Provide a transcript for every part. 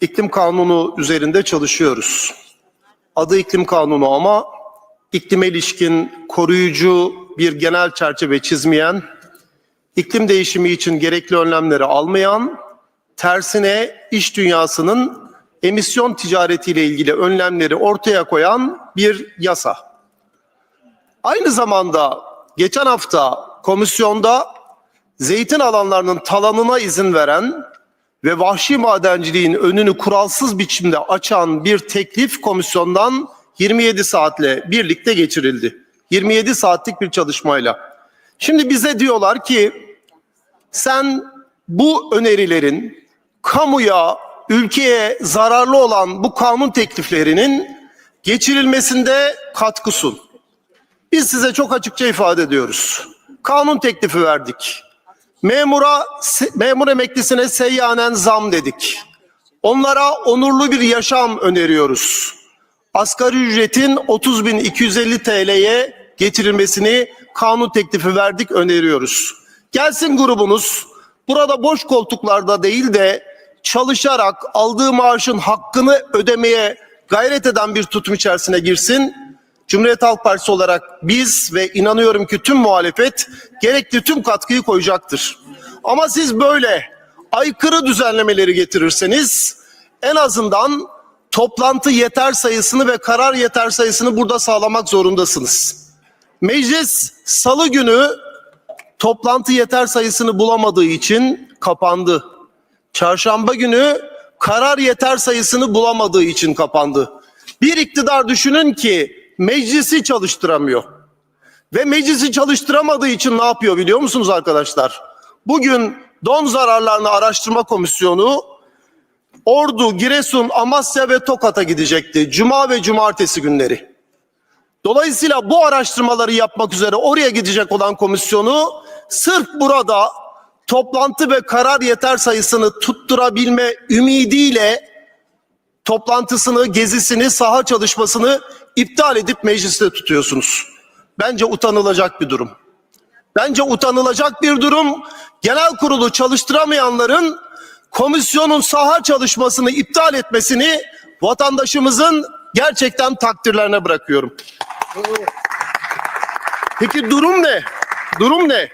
iklim kanunu üzerinde çalışıyoruz. Adı iklim kanunu ama iklime ilişkin koruyucu bir genel çerçeve çizmeyen, iklim değişimi için gerekli önlemleri almayan, tersine iş dünyasının emisyon ticaretiyle ilgili önlemleri ortaya koyan bir yasa. Aynı zamanda geçen hafta komisyonda zeytin alanlarının talanına izin veren ve vahşi madenciliğin önünü kuralsız biçimde açan bir teklif komisyondan 27 saatle birlikte geçirildi. 27 saatlik bir çalışmayla. Şimdi bize diyorlar ki sen bu önerilerin kamuya, ülkeye zararlı olan bu kanun tekliflerinin geçirilmesinde katkı sun. Biz size çok açıkça ifade ediyoruz. Kanun teklifi verdik. Memura, memur emeklisine seyyanen zam dedik. Onlara onurlu bir yaşam öneriyoruz. Asgari ücretin 30.250 TL'ye getirilmesini kanun teklifi verdik öneriyoruz. Gelsin grubunuz burada boş koltuklarda değil de çalışarak aldığı maaşın hakkını ödemeye gayret eden bir tutum içerisine girsin. Cumhuriyet Halk Partisi olarak biz ve inanıyorum ki tüm muhalefet gerekli tüm katkıyı koyacaktır. Ama siz böyle aykırı düzenlemeleri getirirseniz en azından toplantı yeter sayısını ve karar yeter sayısını burada sağlamak zorundasınız. Meclis salı günü toplantı yeter sayısını bulamadığı için kapandı. Çarşamba günü karar yeter sayısını bulamadığı için kapandı. Bir iktidar düşünün ki meclisi çalıştıramıyor. Ve meclisi çalıştıramadığı için ne yapıyor biliyor musunuz arkadaşlar? Bugün don zararlarını araştırma komisyonu Ordu, Giresun, Amasya ve Tokat'a gidecekti. Cuma ve cumartesi günleri. Dolayısıyla bu araştırmaları yapmak üzere oraya gidecek olan komisyonu sırf burada toplantı ve karar yeter sayısını tutturabilme ümidiyle toplantısını, gezisini, saha çalışmasını iptal edip mecliste tutuyorsunuz. Bence utanılacak bir durum. Bence utanılacak bir durum. Genel kurulu çalıştıramayanların komisyonun saha çalışmasını iptal etmesini vatandaşımızın gerçekten takdirlerine bırakıyorum. Peki durum ne? Durum ne?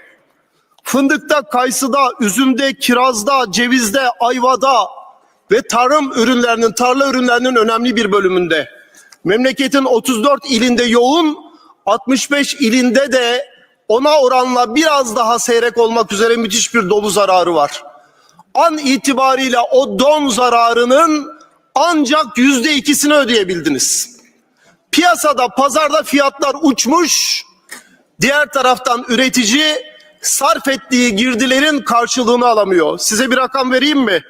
Fındıkta, kayısıda, üzümde, kirazda, cevizde, ayvada ve tarım ürünlerinin, tarla ürünlerinin önemli bir bölümünde. Memleketin 34 ilinde yoğun, 65 ilinde de ona oranla biraz daha seyrek olmak üzere müthiş bir dolu zararı var. An itibariyle o don zararının ancak yüzde ikisini ödeyebildiniz. Piyasada, pazarda fiyatlar uçmuş, diğer taraftan üretici sarf ettiği girdilerin karşılığını alamıyor. Size bir rakam vereyim mi?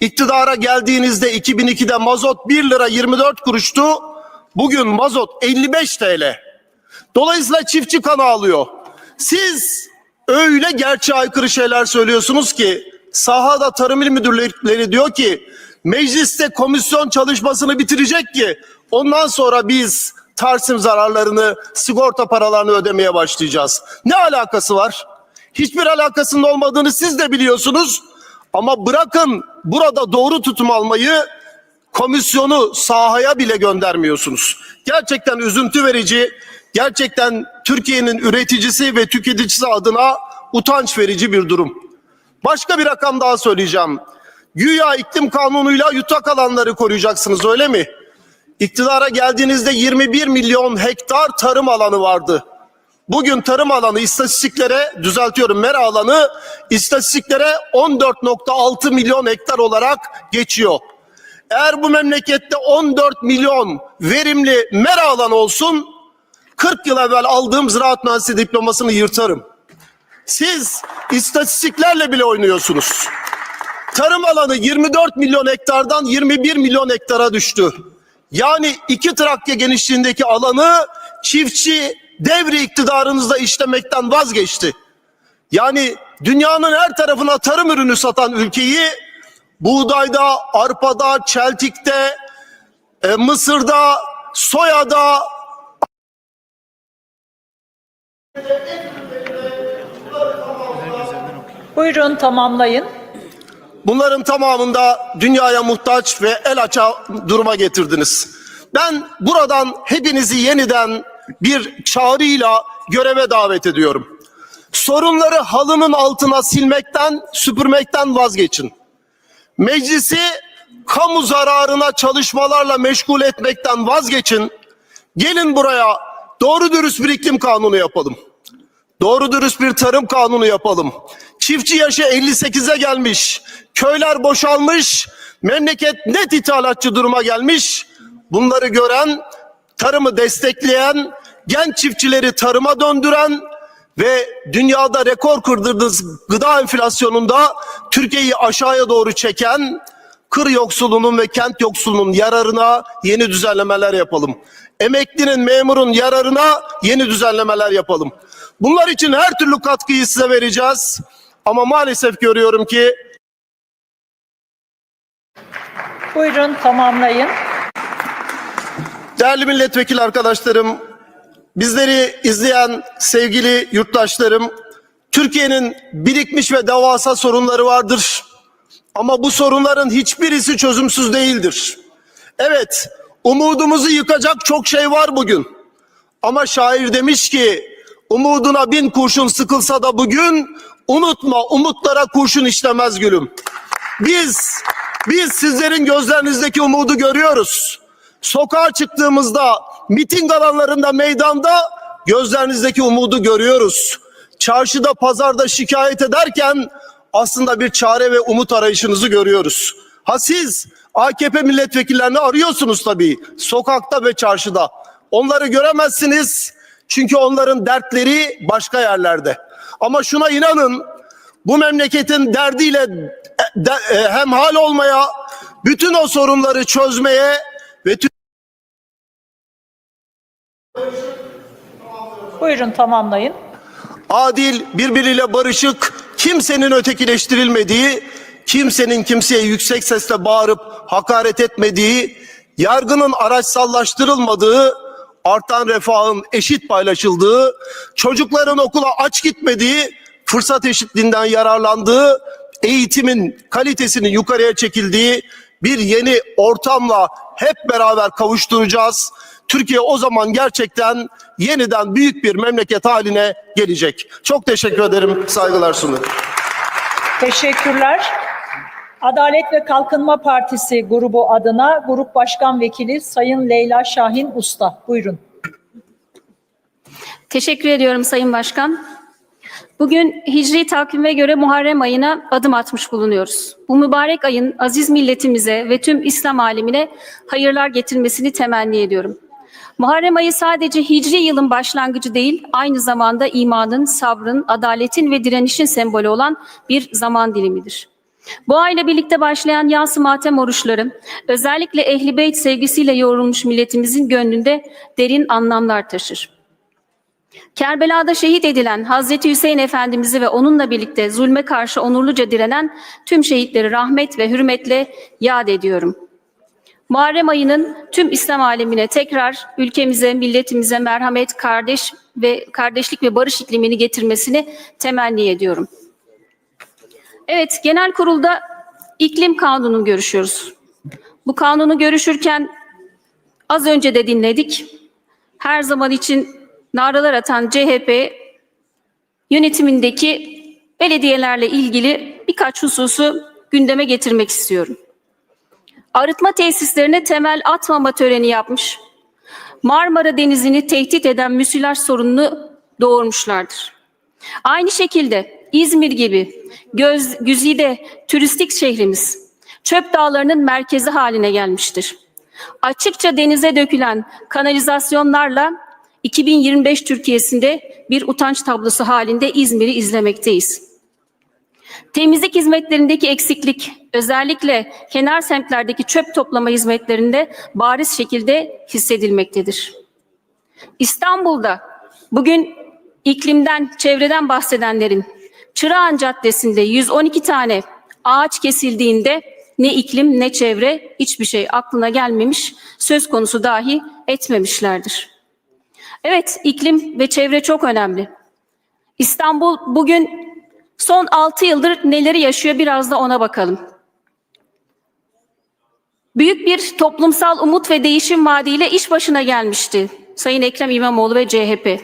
İktidara geldiğinizde 2002'de mazot 1 lira 24 kuruştu. Bugün mazot 55 TL. Dolayısıyla çiftçi kanı alıyor. Siz öyle gerçeğe aykırı şeyler söylüyorsunuz ki sahada tarım il müdürleri diyor ki mecliste komisyon çalışmasını bitirecek ki ondan sonra biz Tarsim zararlarını, sigorta paralarını ödemeye başlayacağız. Ne alakası var? Hiçbir alakasının olmadığını siz de biliyorsunuz. Ama bırakın burada doğru tutum almayı komisyonu sahaya bile göndermiyorsunuz. Gerçekten üzüntü verici, gerçekten Türkiye'nin üreticisi ve tüketicisi adına utanç verici bir durum. Başka bir rakam daha söyleyeceğim. Güya iklim kanunuyla yutak alanları koruyacaksınız öyle mi? İktidara geldiğinizde 21 milyon hektar tarım alanı vardı. Bugün tarım alanı istatistiklere düzeltiyorum mera alanı istatistiklere 14.6 milyon hektar olarak geçiyor. Eğer bu memlekette 14 milyon verimli mera alanı olsun 40 yıl evvel aldığım ziraat mühendisliği diplomasını yırtarım. Siz istatistiklerle bile oynuyorsunuz. Tarım alanı 24 milyon hektardan 21 milyon hektara düştü. Yani iki Trakya genişliğindeki alanı çiftçi devri iktidarınızda işlemekten vazgeçti. Yani dünyanın her tarafına tarım ürünü satan ülkeyi buğdayda, arpada, çeltikte, e, mısırda, soyada Buyurun tamamlayın. Bunların tamamında dünyaya muhtaç ve el aça duruma getirdiniz. Ben buradan hepinizi yeniden bir çağrıyla göreve davet ediyorum. Sorunları halının altına silmekten, süpürmekten vazgeçin. Meclisi kamu zararına çalışmalarla meşgul etmekten vazgeçin. Gelin buraya doğru dürüst bir iklim kanunu yapalım. Doğru dürüst bir tarım kanunu yapalım. Çiftçi yaşı 58'e gelmiş. Köyler boşalmış. Memleket net ithalatçı duruma gelmiş. Bunları gören, tarımı destekleyen, genç çiftçileri tarıma döndüren ve dünyada rekor kırdırdığınız gıda enflasyonunda Türkiye'yi aşağıya doğru çeken kır yoksulunun ve kent yoksulunun yararına yeni düzenlemeler yapalım. Emeklinin, memurun yararına yeni düzenlemeler yapalım. Bunlar için her türlü katkıyı size vereceğiz. Ama maalesef görüyorum ki Buyurun tamamlayın. Değerli milletvekili arkadaşlarım, bizleri izleyen sevgili yurttaşlarım, Türkiye'nin birikmiş ve devasa sorunları vardır. Ama bu sorunların hiçbirisi çözümsüz değildir. Evet, umudumuzu yıkacak çok şey var bugün. Ama şair demiş ki, umuduna bin kurşun sıkılsa da bugün, unutma umutlara kurşun işlemez gülüm. Biz, biz sizlerin gözlerinizdeki umudu görüyoruz. Sokağa çıktığımızda, miting alanlarında, meydanda gözlerinizdeki umudu görüyoruz. Çarşıda, pazarda şikayet ederken aslında bir çare ve umut arayışınızı görüyoruz. Ha siz AKP milletvekillerini arıyorsunuz tabii sokakta ve çarşıda. Onları göremezsiniz çünkü onların dertleri başka yerlerde. Ama şuna inanın bu memleketin derdiyle e, de, e, hemhal olmaya, bütün o sorunları çözmeye ve Buyurun tamamlayın. adil, birbiriyle barışık, kimsenin ötekileştirilmediği, kimsenin kimseye yüksek sesle bağırıp hakaret etmediği, yargının araçsallaştırılmadığı, artan refahın eşit paylaşıldığı, çocukların okula aç gitmediği, fırsat eşitliğinden yararlandığı, eğitimin kalitesinin yukarıya çekildiği bir yeni ortamla hep beraber kavuşturacağız. Türkiye o zaman gerçekten yeniden büyük bir memleket haline gelecek. Çok teşekkür ederim. Saygılar sunuyorum. Teşekkürler. Adalet ve Kalkınma Partisi grubu adına Grup Başkan Vekili Sayın Leyla Şahin Usta. Buyurun. Teşekkür ediyorum Sayın Başkan. Bugün Hicri takvime göre Muharrem ayına adım atmış bulunuyoruz. Bu mübarek ayın aziz milletimize ve tüm İslam alemine hayırlar getirmesini temenni ediyorum. Muharrem ayı sadece Hicri yılın başlangıcı değil, aynı zamanda imanın, sabrın, adaletin ve direnişin sembolü olan bir zaman dilimidir. Bu ayla birlikte başlayan yas matem oruçları, özellikle Ehli Beyt sevgisiyle yoğrulmuş milletimizin gönlünde derin anlamlar taşır. Kerbela'da şehit edilen Hazreti Hüseyin Efendimiz'i ve onunla birlikte zulme karşı onurluca direnen tüm şehitleri rahmet ve hürmetle yad ediyorum. Muharrem ayının tüm İslam alemine tekrar ülkemize, milletimize merhamet, kardeş ve kardeşlik ve barış iklimini getirmesini temenni ediyorum. Evet, genel kurulda iklim kanunu görüşüyoruz. Bu kanunu görüşürken az önce de dinledik. Her zaman için naralar atan CHP yönetimindeki belediyelerle ilgili birkaç hususu gündeme getirmek istiyorum. Arıtma tesislerine temel atmama töreni yapmış. Marmara Denizi'ni tehdit eden müsilaj sorununu doğurmuşlardır. Aynı şekilde İzmir gibi göz, güzide turistik şehrimiz çöp dağlarının merkezi haline gelmiştir. Açıkça denize dökülen kanalizasyonlarla 2025 Türkiye'sinde bir utanç tablosu halinde İzmir'i izlemekteyiz. Temizlik hizmetlerindeki eksiklik, özellikle kenar semtlerdeki çöp toplama hizmetlerinde bariz şekilde hissedilmektedir. İstanbul'da bugün iklimden, çevreden bahsedenlerin Çırağan Caddesi'nde 112 tane ağaç kesildiğinde ne iklim ne çevre hiçbir şey aklına gelmemiş, söz konusu dahi etmemişlerdir. Evet, iklim ve çevre çok önemli. İstanbul bugün Son 6 yıldır neleri yaşıyor biraz da ona bakalım. Büyük bir toplumsal umut ve değişim vaadiyle iş başına gelmişti Sayın Ekrem İmamoğlu ve CHP.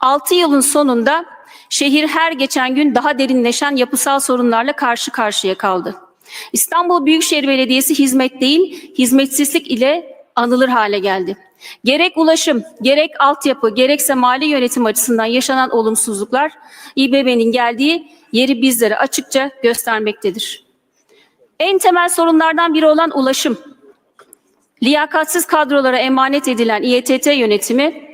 6 yılın sonunda şehir her geçen gün daha derinleşen yapısal sorunlarla karşı karşıya kaldı. İstanbul Büyükşehir Belediyesi hizmet değil, hizmetsizlik ile anılır hale geldi. Gerek ulaşım, gerek altyapı, gerekse mali yönetim açısından yaşanan olumsuzluklar İBB'nin geldiği yeri bizlere açıkça göstermektedir. En temel sorunlardan biri olan ulaşım. Liyakatsiz kadrolara emanet edilen İETT yönetimi,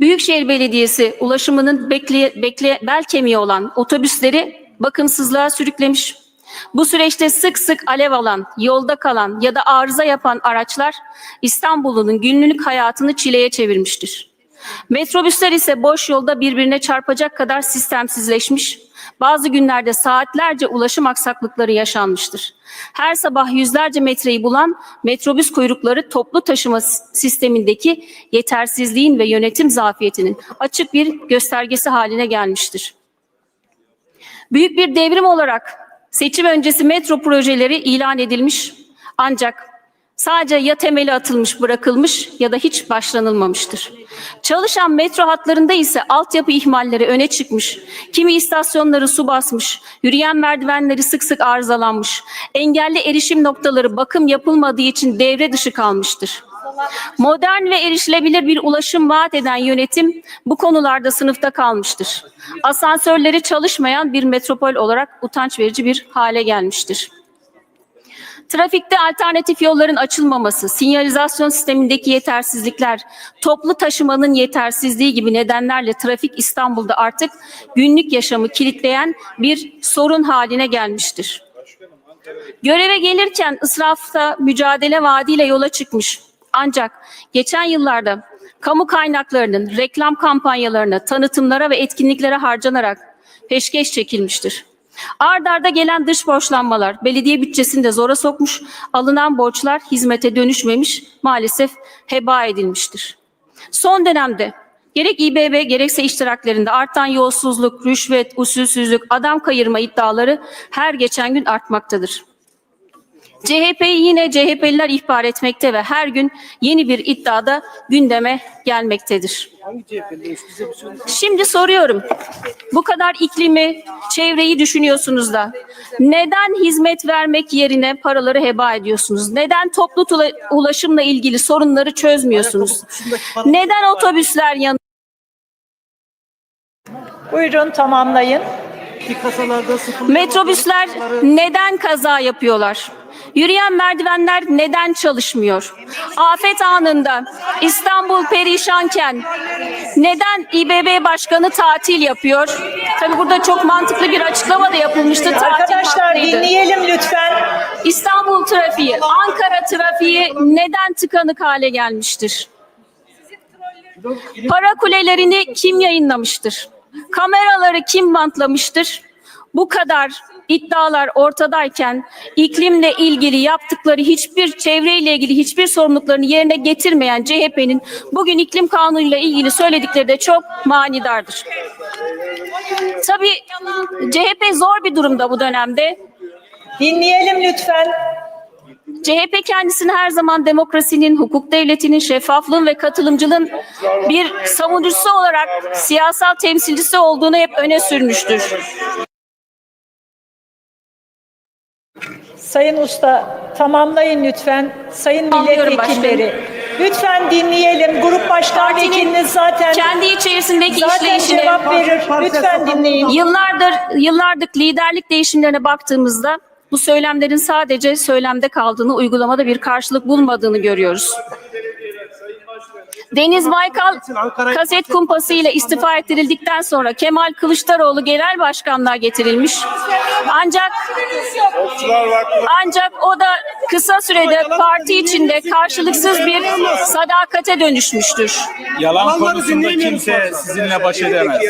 Büyükşehir Belediyesi ulaşımının bekle, bekle, bel kemiği olan otobüsleri bakımsızlığa sürüklemiş. Bu süreçte sık sık alev alan, yolda kalan ya da arıza yapan araçlar İstanbul'un günlük hayatını çileye çevirmiştir. Metrobüsler ise boş yolda birbirine çarpacak kadar sistemsizleşmiş, bazı günlerde saatlerce ulaşım aksaklıkları yaşanmıştır. Her sabah yüzlerce metreyi bulan metrobüs kuyrukları toplu taşıma sistemindeki yetersizliğin ve yönetim zafiyetinin açık bir göstergesi haline gelmiştir. Büyük bir devrim olarak seçim öncesi metro projeleri ilan edilmiş ancak sadece ya temeli atılmış bırakılmış ya da hiç başlanılmamıştır. Çalışan metro hatlarında ise altyapı ihmalleri öne çıkmış, kimi istasyonları su basmış, yürüyen merdivenleri sık sık arızalanmış, engelli erişim noktaları bakım yapılmadığı için devre dışı kalmıştır. Modern ve erişilebilir bir ulaşım vaat eden yönetim bu konularda sınıfta kalmıştır. Asansörleri çalışmayan bir metropol olarak utanç verici bir hale gelmiştir. Trafikte alternatif yolların açılmaması, sinyalizasyon sistemindeki yetersizlikler, toplu taşımanın yetersizliği gibi nedenlerle trafik İstanbul'da artık günlük yaşamı kilitleyen bir sorun haline gelmiştir. Göreve gelirken ısrafta mücadele vaadiyle yola çıkmış. Ancak geçen yıllarda kamu kaynaklarının reklam kampanyalarına, tanıtımlara ve etkinliklere harcanarak peşkeş çekilmiştir. Ard arda gelen dış borçlanmalar belediye bütçesini de zora sokmuş, alınan borçlar hizmete dönüşmemiş, maalesef heba edilmiştir. Son dönemde gerek İBB gerekse iştiraklerinde artan yolsuzluk, rüşvet, usulsüzlük, adam kayırma iddiaları her geçen gün artmaktadır. CHP'yi yine CHP'liler ihbar etmekte ve her gün yeni bir iddiada gündeme gelmektedir. Şimdi soruyorum. Bu kadar iklimi, çevreyi düşünüyorsunuz da neden hizmet vermek yerine paraları heba ediyorsunuz? Neden toplu ulaşımla ilgili sorunları çözmüyorsunuz? Neden otobüsler yan Buyurun tamamlayın. Metrobüsler neden kaza yapıyorlar? Yürüyen merdivenler neden çalışmıyor? Afet anında İstanbul perişanken neden İBB Başkanı tatil yapıyor? Tabii burada çok mantıklı bir açıklama da yapılmıştı. Arkadaşlar dinleyelim lütfen. İstanbul trafiği, Ankara trafiği neden tıkanık hale gelmiştir? Para kulelerini kim yayınlamıştır? Kameraları kim bantlamıştır? Bu kadar iddialar ortadayken iklimle ilgili yaptıkları hiçbir çevreyle ilgili hiçbir sorumluluklarını yerine getirmeyen CHP'nin bugün iklim kanunuyla ilgili söyledikleri de çok manidardır. Tabii CHP zor bir durumda bu dönemde. Dinleyelim lütfen. CHP kendisini her zaman demokrasinin, hukuk devletinin, şeffaflığın ve katılımcılığın bir savunucusu olarak siyasal temsilcisi olduğunu hep öne sürmüştür. Sayın Usta tamamlayın lütfen. Sayın Tamamlıyorum milletvekilleri. Lütfen dinleyelim. Grup başkan Partinin vekiliniz zaten Kendi içerisindeki zaten işleyişine cevap verir. Lütfen dinleyin. yıllardır yıllardır liderlik değişimlerine baktığımızda bu söylemlerin sadece söylemde kaldığını, uygulamada bir karşılık bulmadığını görüyoruz. Deniz Baykal kaset kumpası ile istifa ettirildikten sonra Kemal Kılıçdaroğlu genel başkanlığa getirilmiş. Ancak ancak o da kısa sürede parti içinde karşılıksız bir sadakate dönüşmüştür. Yalan konusunda kimse sizinle baş edemez.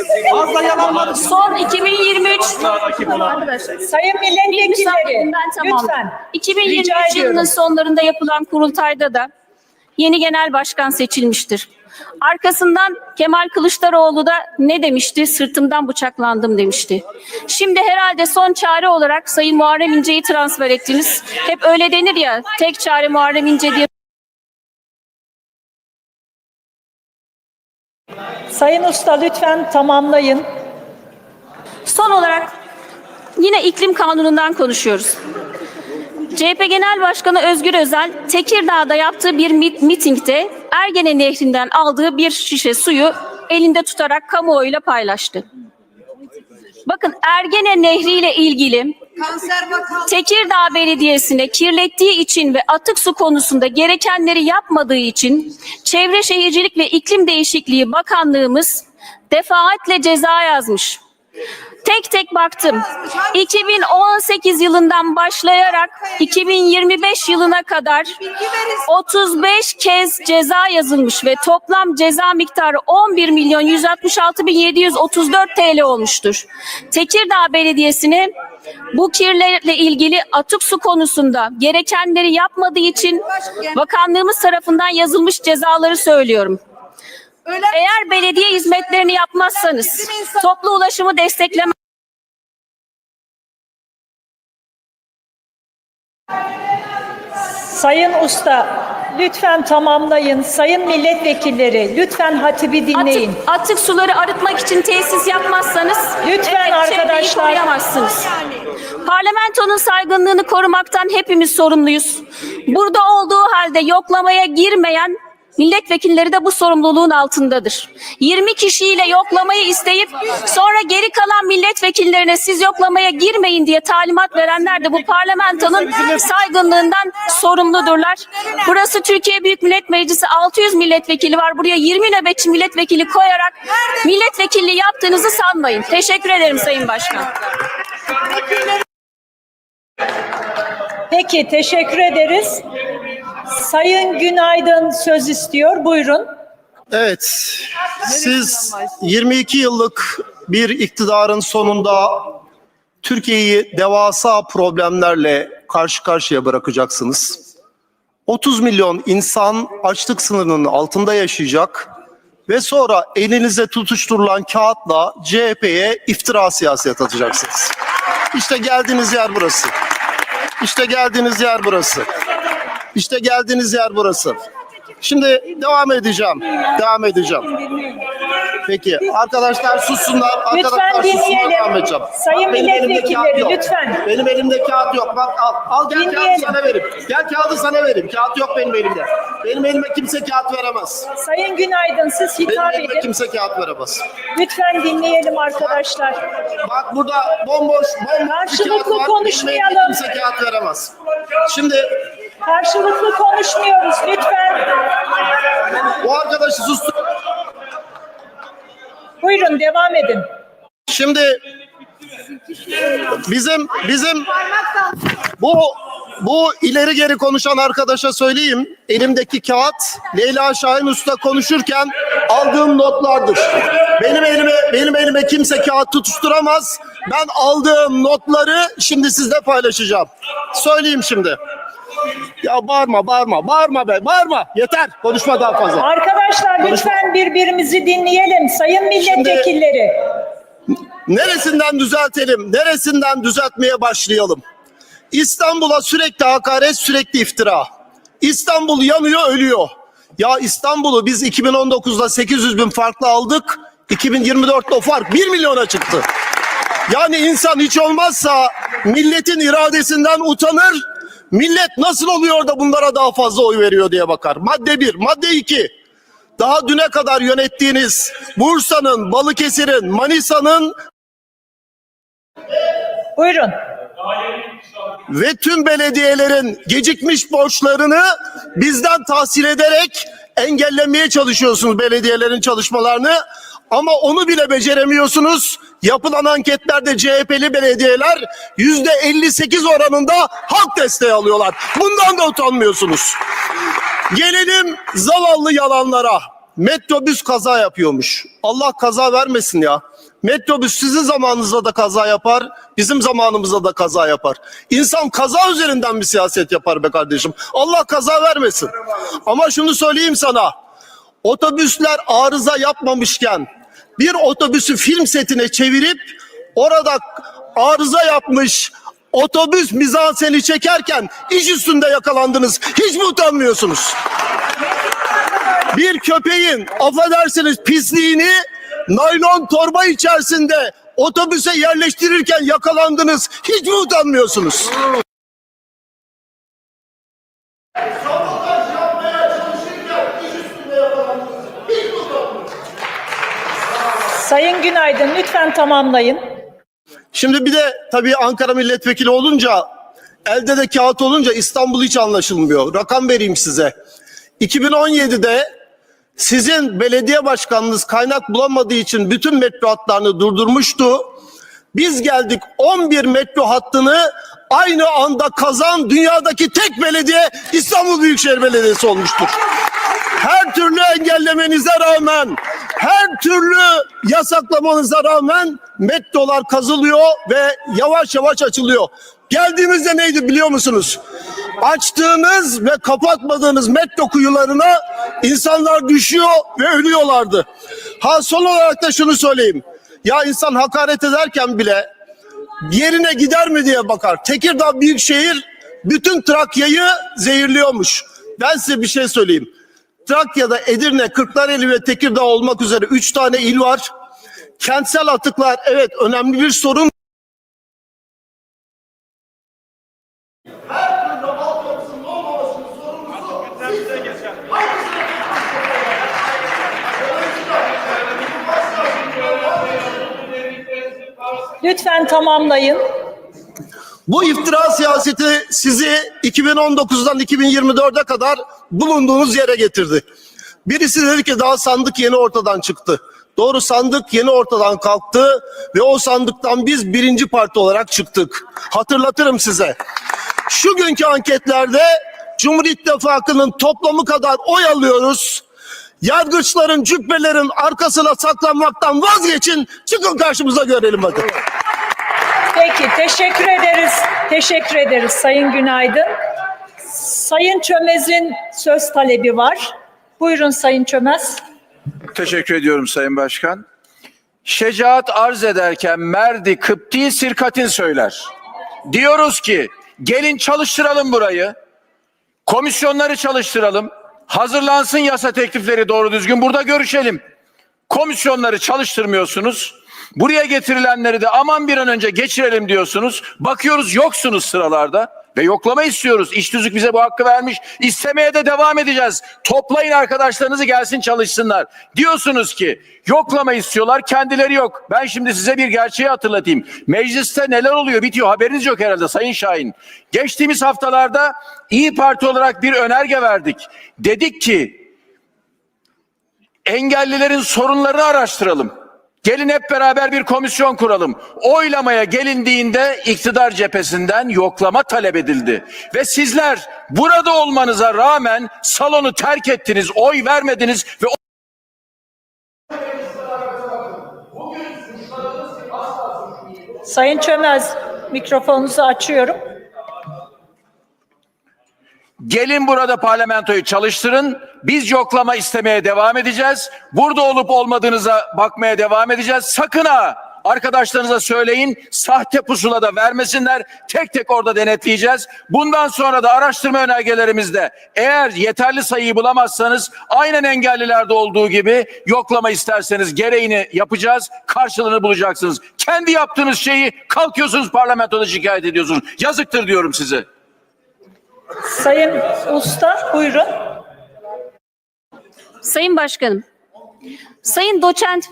Son 2023 Sayın milletvekilleri lütfen. 2023 Rica ediyorum. yılının sonlarında yapılan kurultayda da yeni genel başkan seçilmiştir. Arkasından Kemal Kılıçdaroğlu da ne demişti? Sırtımdan bıçaklandım demişti. Şimdi herhalde son çare olarak Sayın Muharrem İnce'yi transfer ettiniz. Hep öyle denir ya tek çare Muharrem İnce diye. Sayın Usta lütfen tamamlayın. Son olarak yine iklim kanunundan konuşuyoruz. CHP Genel Başkanı Özgür Özel, Tekirdağ'da yaptığı bir mit- mitingde Ergene Nehri'nden aldığı bir şişe suyu elinde tutarak kamuoyuyla paylaştı. Bakın Ergene Nehri ile ilgili Tekirdağ Belediyesi'ne kirlettiği için ve atık su konusunda gerekenleri yapmadığı için Çevre Şehircilik ve İklim Değişikliği Bakanlığımız defaatle ceza yazmış. Tek tek baktım. 2018 yılından başlayarak 2025 yılına kadar 35 kez ceza yazılmış ve toplam ceza miktarı 11 milyon 166 bin 734 TL olmuştur. Tekirdağ Belediyesi'ne bu kirlerle ilgili atık su konusunda gerekenleri yapmadığı için bakanlığımız tarafından yazılmış cezaları söylüyorum. Ölen Eğer belediye hizmetlerini yapmazsanız, toplu ulaşımı destekleme Sayın Usta lütfen tamamlayın. Sayın milletvekilleri lütfen hatibi dinleyin. Atık, atık suları arıtmak için tesis yapmazsanız Lütfen evet, arkadaşlar. koruyamazsınız. Parlamentonun saygınlığını korumaktan hepimiz sorumluyuz. Burada olduğu halde yoklamaya girmeyen milletvekilleri de bu sorumluluğun altındadır. 20 kişiyle yoklamayı isteyip sonra geri kalan milletvekillerine siz yoklamaya girmeyin diye talimat verenler de bu parlamentonun saygınlığından sorumludurlar. Burası Türkiye Büyük Millet Meclisi 600 milletvekili var. Buraya 20 nöbetçi milletvekili koyarak milletvekilliği yaptığınızı sanmayın. Teşekkür ederim Sayın Başkan. Peki teşekkür ederiz. Sayın Günaydın söz istiyor. Buyurun. Evet, siz 22 yıllık bir iktidarın sonunda Türkiye'yi devasa problemlerle karşı karşıya bırakacaksınız. 30 milyon insan açlık sınırının altında yaşayacak ve sonra elinize tutuşturulan kağıtla CHP'ye iftira siyaset atacaksınız. İşte geldiğiniz yer burası. İşte geldiğiniz yer burası. İşte geldiğiniz yer burası. Şimdi devam edeceğim. Devam edeceğim. Peki arkadaşlar sussunlar. Arkadaşlar sussunlar dinleyelim. devam edeceğim. Sayın Benim elimde milletvekilleri, kağıt yok. lütfen. Benim elimde kağıt yok. Bak al. Al gel Dinleyelim. kağıdı sana vereyim. Gel kağıdı sana vereyim. Kağıt yok benim elimde. Benim elime kimse kağıt veremez. Sayın Günaydın siz Benim hitap elime edin. kimse kağıt veremez. Lütfen dinleyelim arkadaşlar. Bak burada bomboş, bomboş bir Karşılıklı kağıt var. Benim elimde konuşmayalım. kimse kağıt veremez. Şimdi Karşılıklı konuşmuyoruz lütfen. bu arkadaşı sustur. Buyurun devam edin. Şimdi bizim bizim bu bu ileri geri konuşan arkadaşa söyleyeyim. Elimdeki kağıt Leyla Şahin Usta konuşurken aldığım notlardır. Benim elime benim elime kimse kağıt tutuşturamaz. Ben aldığım notları şimdi sizle paylaşacağım. Söyleyeyim şimdi. Ya bağırma bağırma bağırma be bağırma yeter konuşma daha fazla. Arkadaşlar lütfen birbirimizi dinleyelim. Sayın milletvekilleri. Neresinden düzeltelim? Neresinden düzeltmeye başlayalım? İstanbul'a sürekli hakaret, sürekli iftira. İstanbul yanıyor, ölüyor. Ya İstanbul'u biz 2019'da 800 bin farklı aldık. 2024'te o fark 1 milyona çıktı. Yani insan hiç olmazsa milletin iradesinden utanır. Millet nasıl oluyor da bunlara daha fazla oy veriyor diye bakar. Madde 1. Madde 2. Daha düne kadar yönettiğiniz Bursa'nın, Balıkesir'in, Manisa'nın Buyurun. ve tüm belediyelerin gecikmiş borçlarını bizden tahsil ederek engellemeye çalışıyorsunuz belediyelerin çalışmalarını. Ama onu bile beceremiyorsunuz. Yapılan anketlerde CHP'li belediyeler yüzde 58 oranında halk desteği alıyorlar. Bundan da utanmıyorsunuz. Gelelim zavallı yalanlara. Metrobüs kaza yapıyormuş. Allah kaza vermesin ya. Metrobüs sizin zamanınızda da kaza yapar, bizim zamanımızda da kaza yapar. İnsan kaza üzerinden bir siyaset yapar be kardeşim. Allah kaza vermesin. Ama şunu söyleyeyim sana. Otobüsler arıza yapmamışken bir otobüsü film setine çevirip orada arıza yapmış otobüs mizanseni çekerken iş üstünde yakalandınız. Hiç mi utanmıyorsunuz? Bir köpeğin affedersiniz pisliğini naylon torba içerisinde otobüse yerleştirirken yakalandınız. Hiç mi utanmıyorsunuz? Sayın Günaydın lütfen tamamlayın. Şimdi bir de tabii Ankara milletvekili olunca elde de kağıt olunca İstanbul hiç anlaşılmıyor. Rakam vereyim size. 2017'de sizin belediye başkanınız kaynak bulamadığı için bütün metro hatlarını durdurmuştu. Biz geldik 11 metro hattını aynı anda kazan dünyadaki tek belediye İstanbul Büyükşehir Belediyesi olmuştur. Her türlü engellemenize rağmen, her türlü yasaklamanıza rağmen metrolar kazılıyor ve yavaş yavaş açılıyor. Geldiğimizde neydi biliyor musunuz? Açtığınız ve kapatmadığınız metro kuyularına insanlar düşüyor ve ölüyorlardı. Ha son olarak da şunu söyleyeyim. Ya insan hakaret ederken bile yerine gider mi diye bakar. Tekirdağ Büyükşehir bütün Trakya'yı zehirliyormuş. Ben size bir şey söyleyeyim. Trakya'da Edirne, Kırklareli ve Tekirdağ olmak üzere üç tane il var. Kentsel atıklar evet önemli bir sorun. Lütfen tamamlayın. Bu iftira siyaseti sizi 2019'dan 2024'e kadar bulunduğunuz yere getirdi. Birisi dedi ki daha sandık yeni ortadan çıktı. Doğru sandık yeni ortadan kalktı ve o sandıktan biz birinci parti olarak çıktık. Hatırlatırım size. Şu günkü anketlerde Cumhur İttifakı'nın toplamı kadar oy alıyoruz. Yargıçların, cübbelerin arkasına saklanmaktan vazgeçin. Çıkın karşımıza görelim hadi. Peki teşekkür ederiz. Teşekkür ederiz Sayın Günaydın. Sayın Çömez'in söz talebi var. Buyurun Sayın Çömez. Teşekkür ediyorum Sayın Başkan. Şecaat arz ederken merdi Kıpti sirkatin söyler. Diyoruz ki gelin çalıştıralım burayı. Komisyonları çalıştıralım. Hazırlansın yasa teklifleri doğru düzgün burada görüşelim. Komisyonları çalıştırmıyorsunuz. Buraya getirilenleri de aman bir an önce geçirelim diyorsunuz. Bakıyoruz yoksunuz sıralarda ve yoklama istiyoruz. İş bize bu hakkı vermiş. İstemeye de devam edeceğiz. Toplayın arkadaşlarınızı gelsin çalışsınlar. Diyorsunuz ki yoklama istiyorlar kendileri yok. Ben şimdi size bir gerçeği hatırlatayım. Mecliste neler oluyor bitiyor haberiniz yok herhalde Sayın Şahin. Geçtiğimiz haftalarda İyi Parti olarak bir önerge verdik. Dedik ki engellilerin sorunlarını araştıralım. Gelin hep beraber bir komisyon kuralım. Oylamaya gelindiğinde iktidar cephesinden yoklama talep edildi. Ve sizler burada olmanıza rağmen salonu terk ettiniz, oy vermediniz ve Sayın Çömez mikrofonunuzu açıyorum. Gelin burada parlamentoyu çalıştırın. Biz yoklama istemeye devam edeceğiz. Burada olup olmadığınıza bakmaya devam edeceğiz. Sakın ha arkadaşlarınıza söyleyin sahte pusula da vermesinler. Tek tek orada denetleyeceğiz. Bundan sonra da araştırma önergelerimizde eğer yeterli sayıyı bulamazsanız aynen engellilerde olduğu gibi yoklama isterseniz gereğini yapacağız. Karşılığını bulacaksınız. Kendi yaptığınız şeyi kalkıyorsunuz parlamentoda şikayet ediyorsunuz. Yazıktır diyorum size. Sayın Usta buyurun. Sayın Başkanım, Sayın Doçent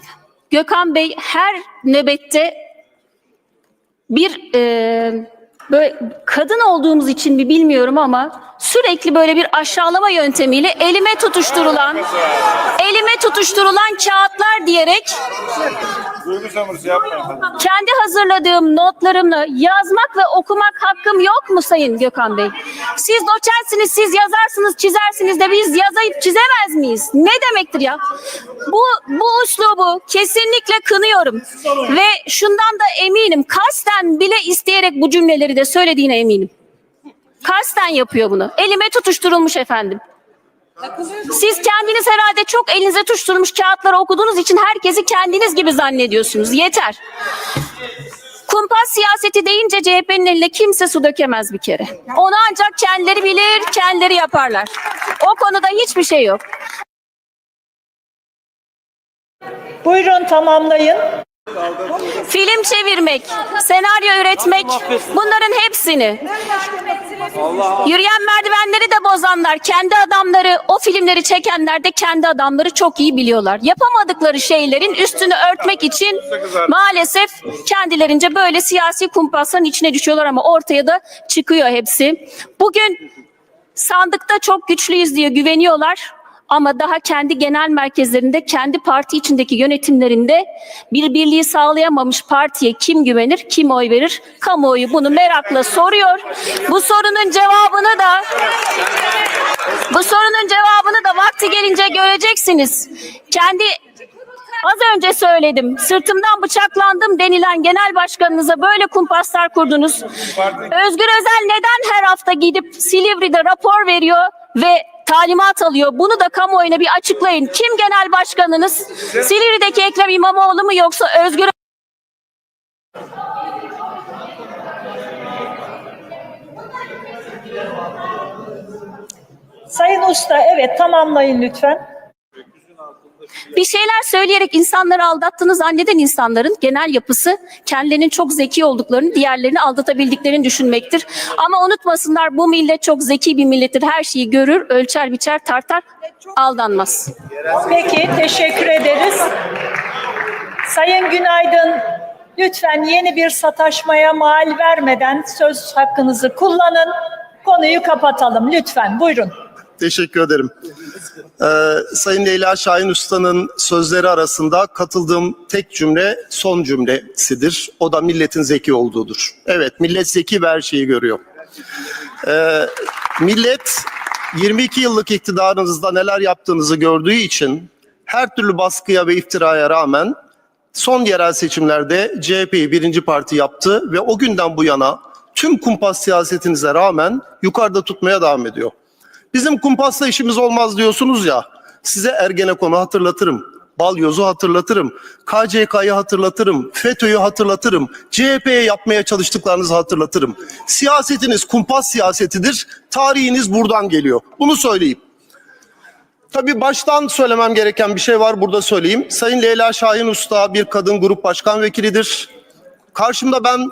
Gökhan Bey her nöbette bir e, böyle kadın olduğumuz için mi bilmiyorum ama sürekli böyle bir aşağılama yöntemiyle elime tutuşturulan elime tutuşturulan kağıtlar diyerek Duygu sömürüsü yapmayın. kendi hazırladığım notlarımla yazmak ve okumak hakkım yok mu Sayın Gökhan Bey? Siz doçentsiniz, siz yazarsınız, çizersiniz de biz yazayıp çizemez miyiz? Ne demektir ya? Bu, bu uslubu kesinlikle kınıyorum. Ve şundan da eminim, kasten bile isteyerek bu cümleleri de söylediğine eminim. Kasten yapıyor bunu. Elime tutuşturulmuş efendim. Siz kendiniz herhalde çok elinize tuşturmuş kağıtları okuduğunuz için herkesi kendiniz gibi zannediyorsunuz. Yeter. Kumpas siyaseti deyince CHP'nin eline kimse su dökemez bir kere. Onu ancak kendileri bilir, kendileri yaparlar. O konuda hiçbir şey yok. Buyurun tamamlayın. Film çevirmek, senaryo üretmek bunların hepsini. Yürüyen merdivenleri de bozanlar, kendi adamları, o filmleri çekenler de kendi adamları çok iyi biliyorlar. Yapamadıkları şeylerin üstünü örtmek için maalesef kendilerince böyle siyasi kumpasların içine düşüyorlar ama ortaya da çıkıyor hepsi. Bugün sandıkta çok güçlüyüz diye güveniyorlar. Ama daha kendi genel merkezlerinde, kendi parti içindeki yönetimlerinde bir birliği sağlayamamış partiye kim güvenir, kim oy verir? Kamuoyu bunu merakla soruyor. Bu sorunun cevabını da bu sorunun cevabını da vakti gelince göreceksiniz. Kendi Az önce söyledim. Sırtımdan bıçaklandım denilen genel başkanınıza böyle kumpaslar kurdunuz. Özgür Özel neden her hafta gidip Silivri'de rapor veriyor ve talimat alıyor? Bunu da kamuoyuna bir açıklayın. Kim genel başkanınız? Silivri'deki Ekrem İmamoğlu mu yoksa Özgür Sayın Usta evet tamamlayın lütfen. Bir şeyler söyleyerek insanları aldattığını zanneden insanların genel yapısı kendilerinin çok zeki olduklarını, diğerlerini aldatabildiklerini düşünmektir. Ama unutmasınlar bu millet çok zeki bir millettir. Her şeyi görür, ölçer, biçer, tartar, aldanmaz. Peki teşekkür ederiz. Sayın Günaydın lütfen yeni bir sataşmaya mal vermeden söz hakkınızı kullanın. Konuyu kapatalım lütfen buyurun. Teşekkür ederim. Ee, Sayın Leyla Şahin Usta'nın sözleri arasında katıldığım tek cümle son cümlesidir. O da milletin zeki olduğudur. Evet, millet zeki ve her şeyi görüyor. Ee, millet 22 yıllık iktidarınızda neler yaptığınızı gördüğü için her türlü baskıya ve iftiraya rağmen son yerel seçimlerde CHP'yi birinci parti yaptı ve o günden bu yana tüm kumpas siyasetinize rağmen yukarıda tutmaya devam ediyor. Bizim kumpasla işimiz olmaz diyorsunuz ya. Size Ergenekon'u hatırlatırım. Balyoz'u hatırlatırım. KCK'yı hatırlatırım. FETÖ'yü hatırlatırım. CHP'ye yapmaya çalıştıklarınızı hatırlatırım. Siyasetiniz kumpas siyasetidir. Tarihiniz buradan geliyor. Bunu söyleyeyim. Tabii baştan söylemem gereken bir şey var burada söyleyeyim. Sayın Leyla Şahin Usta bir kadın grup başkan vekilidir. Karşımda ben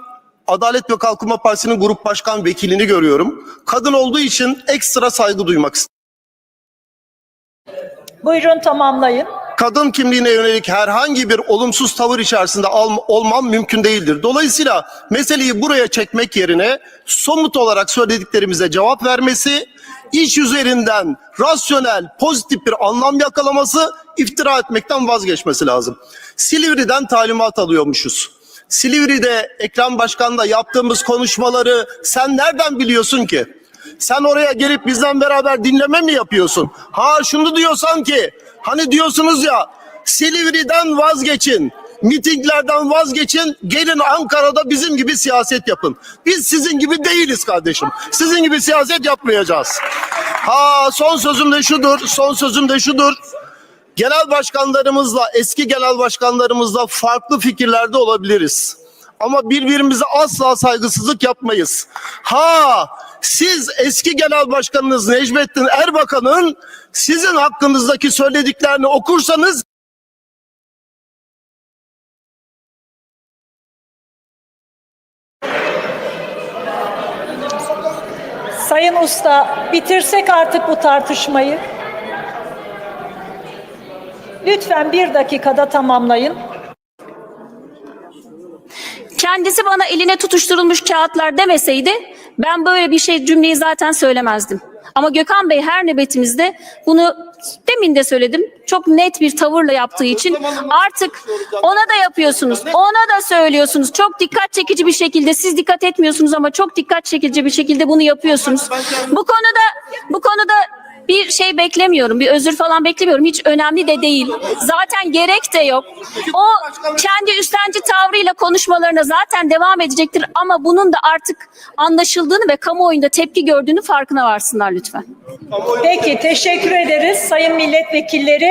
Adalet ve Kalkınma Partisi'nin grup başkan vekilini görüyorum. Kadın olduğu için ekstra saygı duymak istiyorum. Buyurun tamamlayın. Kadın kimliğine yönelik herhangi bir olumsuz tavır içerisinde olmam mümkün değildir. Dolayısıyla meseleyi buraya çekmek yerine somut olarak söylediklerimize cevap vermesi, iş üzerinden rasyonel, pozitif bir anlam yakalaması, iftira etmekten vazgeçmesi lazım. Silivri'den talimat alıyormuşuz. Silivri'de Ekrem Başkan'la yaptığımız konuşmaları sen nereden biliyorsun ki? Sen oraya gelip bizden beraber dinleme mi yapıyorsun? Ha şunu diyorsan ki hani diyorsunuz ya Silivri'den vazgeçin. Mitinglerden vazgeçin. Gelin Ankara'da bizim gibi siyaset yapın. Biz sizin gibi değiliz kardeşim. Sizin gibi siyaset yapmayacağız. Ha son sözüm de şudur. Son sözüm de şudur. Genel başkanlarımızla, eski genel başkanlarımızla farklı fikirlerde olabiliriz. Ama birbirimize asla saygısızlık yapmayız. Ha, siz eski genel başkanınız Necmettin Erbakan'ın sizin hakkınızdaki söylediklerini okursanız Sayın Usta bitirsek artık bu tartışmayı. Lütfen bir dakikada tamamlayın. Kendisi bana eline tutuşturulmuş kağıtlar demeseydi ben böyle bir şey cümleyi zaten söylemezdim. Ama Gökhan Bey her nöbetimizde bunu demin de söyledim çok net bir tavırla yaptığı için artık ona da yapıyorsunuz. Ona da söylüyorsunuz. Çok dikkat çekici bir şekilde siz dikkat etmiyorsunuz ama çok dikkat çekici bir şekilde bunu yapıyorsunuz. Bu konuda bu konuda bir şey beklemiyorum, bir özür falan beklemiyorum. Hiç önemli de değil. Zaten gerek de yok. O kendi üstenci tavrıyla konuşmalarına zaten devam edecektir ama bunun da artık anlaşıldığını ve kamuoyunda tepki gördüğünü farkına varsınlar lütfen. Peki teşekkür ederiz sayın milletvekilleri.